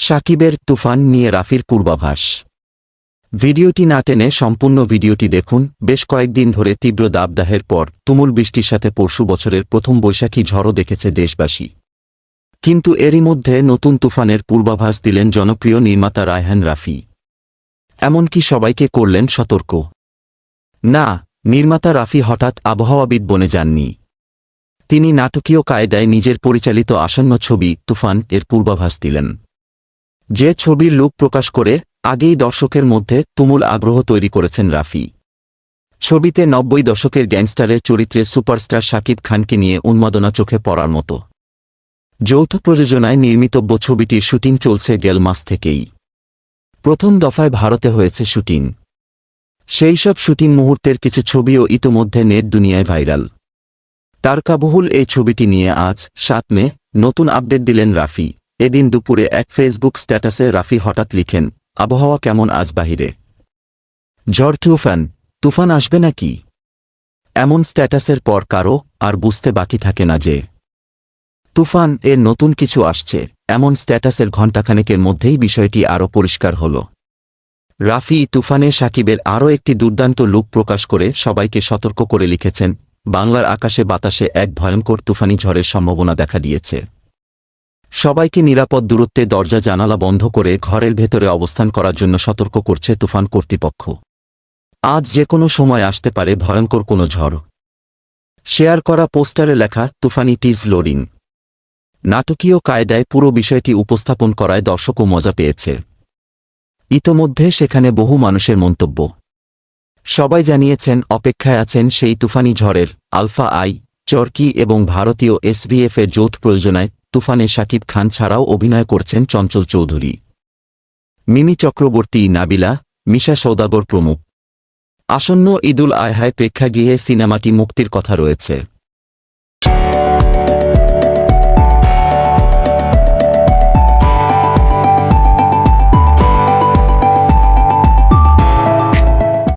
সাকিবের তুফান নিয়ে রাফির পূর্বাভাস। ভিডিওটি না টেনে সম্পূর্ণ ভিডিওটি দেখুন। বেশ কয়েকদিন ধরে তীব্র দাবদাহের পর তুমুল বৃষ্টির সাথে পরশু বছরের প্রথম বৈশাখী ঝড়ও দেখেছে দেশবাসী। কিন্তু এরই মধ্যে নতুন তুফানের পূর্বাভাস দিলেন জনপ্রিয় নির্মাতা রায়হান রাফি। এমনকি সবাইকে করলেন সতর্ক। না, নির্মাতা রাফি হঠাৎ আবহাওয়াবিদ বনে যাননি। তিনি নাটকীয় কায়দায় নিজের পরিচালিত আসন্ন ছবি তুফান এর পূর্বাভাস দিলেন। যে ছবির লুক প্রকাশ করে, আগেই দর্শকের মধ্যে তুমুল আগ্রহ তৈরি করেছেন রাফি। ছবিতে নব্বই দশকের গ্যাংস্টারের চরিত্রে সুপারস্টার শাকিব খানকে নিয়ে উন্মাদনা চোখে পড়ার মতো। যৌথ প্রযোজনায় নির্মিতব্য ছবিটির শুটিং চলছে গেল মাস থেকেই। প্রথম দফায় ভারতে হয়েছে শুটিং। সেই সব শুটিং মুহূর্তের কিছু ছবিও ইতোমধ্যে নেট দুনিয়ায় ভাইরাল। তারকাবহুল এই ছবিটি নিয়ে আজ সাত মে, নতুন আপডেট দিলেন রাফি। এদিন দুপুরে এক ফেসবুক স্ট্যাটাসে রাফি হঠাৎ লিখেন, আবহাওয়া কেমন আজ বাহিরে? ঝড়, তুফান। তুফান আসবে নাকি? এমন স্ট্যাটাসের পর কারও আর বুঝতে বাকি থাকে না যে, তুফান এর নতুন কিছু আসছে। এমন স্ট্যাটাসের ঘণ্টাখানেকের মধ্যেই বিষয়টি আরও পরিষ্কার হল। রাফি তুফানে সাকিবের আরও একটি দুর্দান্ত লুক প্রকাশ করে সবাইকে সতর্ক করে লিখেছেন, বাংলার আকাশে বাতাসে এক ভয়ঙ্কর তুফানি ঝড়ের সম্ভাবনা দেখা দিয়েছে। সবাইকে নিরাপদ দূরত্বে দরজা জানালা বন্ধ করে ঘরের ভেতরে অবস্থান করার জন্য সতর্ক করছে তুফান কর্তৃপক্ষ। আজ যে কোনো সময় আসতে পারে ভয়ঙ্কর কোনো ঝড়। শেয়ার করা পোস্টারে লেখা, তুফানি টিজ লোডিং। নাটকীয় কায়দায় পুরো বিষয়টি উপস্থাপন করায় দর্শকও মজা পেয়েছে। ইতোমধ্যে সেখানে বহু মানুষের মন্তব্য। সবাই জানিয়েছেন, অপেক্ষায় আছেন সেই তুফানি ঝড়ের আলফা আই, চরকি এবং ভারতীয় এসবিএফ এর যৌথ প্রয়োজনায় তুফানে শাকিব খান ছাড়াও অভিনয় করছেন চঞ্চল চৌধুরী। মিমি চক্রবর্তী, নাবিলা, মিশা সৌদাগর প্রমুখ। আসন্ন ঈদুল আয়হায় প্রেক্ষাগৃহে সিনেমাটি মুক্তির কথা রয়েছে।